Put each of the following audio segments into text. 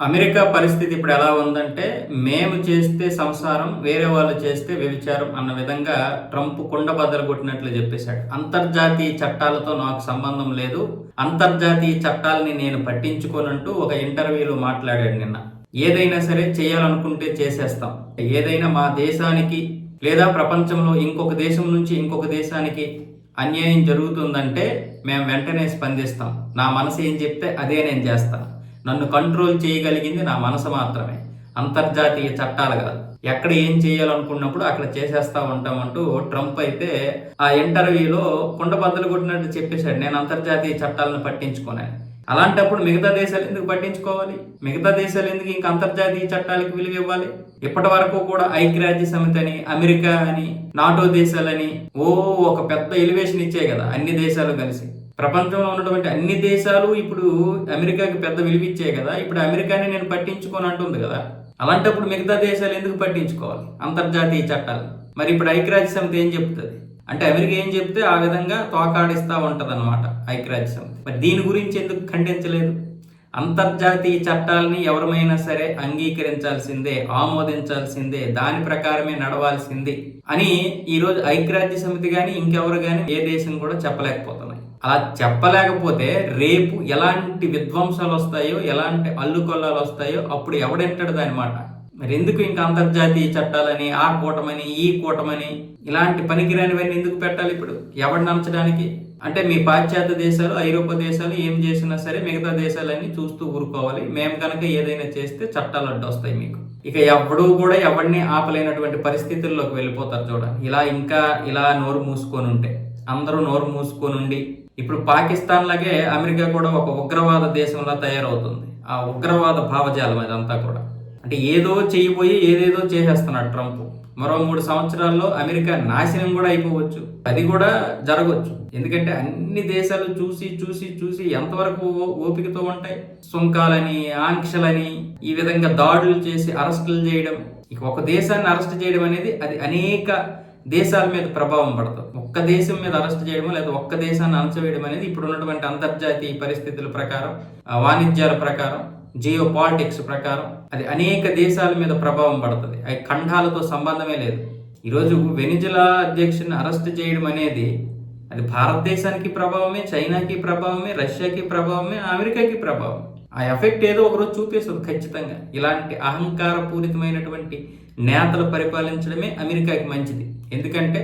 America పరిస్థితి ఇప్పుడు ఎలా ఉందంటే మేము చేస్తే సంసారం వేరే వాళ్ళు చేస్తే వ్యభిచారం అన్న విధంగా ట్రంప్ కుండ బద్దలు కొట్టినట్లు చెప్పేశాడు. అంతర్జాతీయ చట్టాలతో నాకు సంబంధం లేదు. అంతర్జాతీయ చట్టాలని నేను పట్టించుకోనంటూ ఒక ఇంటర్వ్యూలో మాట్లాడాడు నిన్న. ఏదైనా సరే చేయాలనుకుంటే చేసేస్తాం. ఏదైనా మా దేశానికి లేదా ప్రపంచంలో ఇంకొక దేశం నుంచి ఇంకొక దేశానికి అన్యాయం జరుగుతుందంటే మేము వెంటనే స్పందిస్తాం. నా మనసు ఏం చెప్తే అదే నేను చేస్తాను. నన్ను కంట్రోల్ చేయగలిగింది నా మనసు మాత్రమే. అంతర్జాతీయ చట్టాలు కాదు. ఎక్కడ ఏం చేయాలనుకున్నప్పుడు అక్కడ చేసేస్తా ఉంటామంటూ ట్రంప్ అయితే ఆ ఇంటర్వ్యూలో కుండబద్దలు కొట్టినట్టు చెప్పేశాడు. నేను అంతర్జాతీయ చట్టాలను పట్టించుకోనని. అలాంటప్పుడు మిగతా దేశాలు ఎందుకు పట్టించుకోవాలి? మిగతా దేశాలు ఎందుకు ఇంకా అంతర్జాతీయ చట్టాలకు విలువ ఇవ్వాలి? ఇప్పటి వరకు కూడా ఐక్యరాజ్య సమితి అని అమెరికా అని నాటో దేశాలని ఓ ఒక పెద్ద ఎలివేషన్ ఇచ్చాయి కదా అన్ని దేశాలు కలిసి. ప్రపంచంలో ఉన్నటువంటి అన్ని దేశాలు ఇప్పుడు అమెరికాకి పెద్ద విలువ ఇచ్చాయి కదా ఇప్పుడు అమెరికాని నేను పట్టించుకోని అంటుంది కదా. అలాంటప్పుడు మిగతా దేశాలు ఎందుకు పట్టించుకోవాలి? అంతర్జాతీయ చట్టాలు. మరి ఇప్పుడు ఐక్యరాజ్య సమితి ఏం చెప్తుంది? అంటే అమెరికా ఏం చెప్తే ఆ విధంగా తోకాడిస్తూ ఉంటుంది అనమాట ఐక్యరాజ్య సమితి మరి దీని గురించి ఎందుకు ఖండించలేదు? అంతర్జాతీయ చట్టాలని ఎవరమైనా సరే అంగీకరించాల్సిందే ఆమోదించాల్సిందే దాని ప్రకారమే నడవాల్సిందే అని ఈరోజు ఐక్యరాజ్య సమితి కానీ ఇంకెవరు కానీ ఏ దేశం కూడా చెప్పలేకపోతున్నాయి అలా చెప్పలేకపోతే రేపు ఎలాంటి విధ్వంసాలు వస్తాయో ఎలాంటి అల్లుకొల్లాలు వస్తాయో అప్పుడు ఎవడెంటాడు దానిమాట మరి ఎందుకు ఇంకా అంతర్జాతీయ చట్టాలని ఆ కూటమని ఈ కూటమని? ఇలాంటి పనికిరానివన్నీ ఎందుకు పెట్టాలి ఇప్పుడు? ఎవరిని నచ్చడానికి అంటే మీ పాశ్చాత్య దేశాలు ఐరోపా దేశాలు ఏం చేసినా సరే మిగతా దేశాలన్నీ చూస్తూ ఊరుకోవాలి. మేము కనుక ఏదైనా చేస్తే చట్టాలు అడ్డు వస్తాయి మీకు. ఇక ఎవడూ కూడా ఎవరిని ఆపలేనటువంటి పరిస్థితుల్లోకి వెళ్ళిపోతారు చూడండి. ఇలా ఇంకా ఇలా నోరు మూసుకొని ఉంటే అందరూ నోరు మూసుకొని ఉండి ఇప్పుడు పాకిస్తాన్ లాగే అమెరికా కూడా ఒక ఉగ్రవాద దేశంలా తయారవుతుంది. ఆ ఉగ్రవాద భావజాలం అదంతా కూడా. అంటే ఏదో చేయబోయి ఏదేదో చేసేస్తున్నాడు ట్రంప్. మరో మూడు సంవత్సరాల్లో అమెరికా నాశనం కూడా అయిపోవచ్చు. అది కూడా జరగవచ్చు. ఎందుకంటే అన్ని దేశాలు చూసి చూసి చూసి ఎంతవరకు ఓ- ఓపికతో ఉంటాయి? సుంకాలని ఆంక్షలని ఈ విధంగా దాడులు చేసి అరెస్టులు చేయడం. ఇక ఒక దేశాన్ని అరెస్ట్ చేయడం అనేది అది అనేక దేశాల మీద ప్రభావం పడుతుంది ఒక్క దేశం మీద అరెస్ట్ చేయడం లేదా ఒక్క దేశాన్ని అణచవేయడం అనేది ఇప్పుడు ఉన్నటువంటి అంతర్జాతీయ పరిస్థితుల ప్రకారం ఆ వాణిజ్యాల ప్రకారం జియో పాలిటిక్స్ ప్రకారం అది అనేక దేశాల మీద ప్రభావం పడుతుంది. అది ఖండాలతో సంబంధమే లేదు. ఈరోజు వెనిజులా అధ్యక్షుని అరెస్ట్ చేయడం అనేది అది భారతదేశానికి ప్రభావమే చైనాకి ప్రభావమే రష్యాకి ప్రభావమే అమెరికాకి ప్రభావం. ఆ ఎఫెక్ట్ ఏదో ఒకరోజు చూపిస్తుంది ఖచ్చితంగా. ఇలాంటి అహంకారపూరితమైనటువంటి నేతలు పరిపాలించడమే అమెరికాకి మంచిది. ఎందుకంటే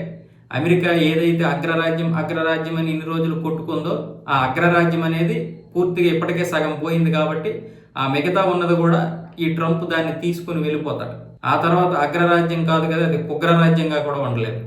అమెరికా ఏదైతే అగ్రరాజ్యం అగ్రరాజ్యం అని ఇన్ని రోజులు కొట్టుకుందో ఆ అగ్రరాజ్యం అనేది పూర్తిగా ఇప్పటికే సగం పోయింది కాబట్టి ఆ మిగతా ఉన్నది కూడా ఈ ట్రంప్ దాన్ని తీసుకుని వెళ్ళిపోతాడు. ఆ తర్వాత అగ్రరాజ్యం కాదు కదా అది కుగ్రరాజ్యంగా కూడా ఉండలేదు.